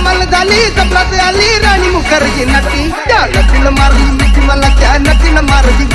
कमाल झाली जपलात आली राणी मुखर्जी नटी. त्या नटीनं मारली मी तुम्हाला त्या नटीनं मारली.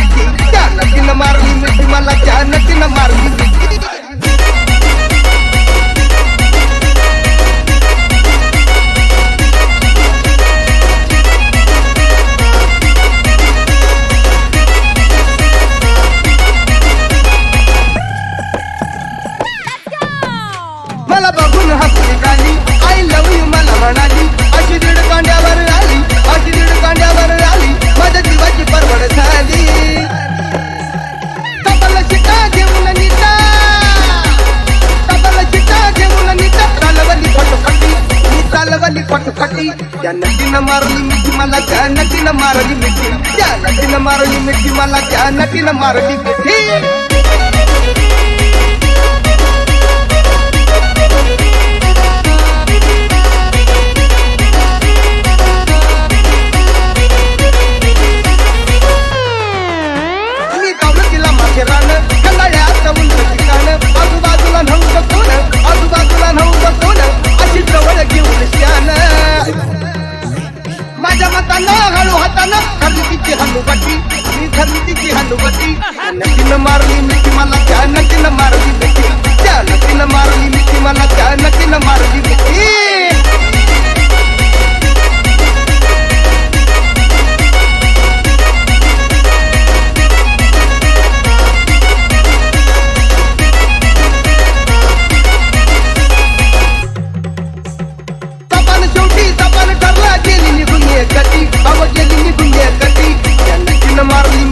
चालवली फटफटी मी चालवली फटफटी त्या नटीनं मारली मिठी मला त्या नटीनं मारली मिठी. त्या नटीनं मारली मिठी मला त्या नटीनं मारली मिठी. ಮತನ ಹಳು ಹತನ ಖರೀದಿಗೆ ಹಣ್ಣು ಬಟ್ಟಿ ಖರೀದಿಗೆ ಹಣ್ಣು ಬಟ್ಟಿ ನೆಚ್ಚಿನ ಮರ Ama gelini bile kati Kendi kime marlı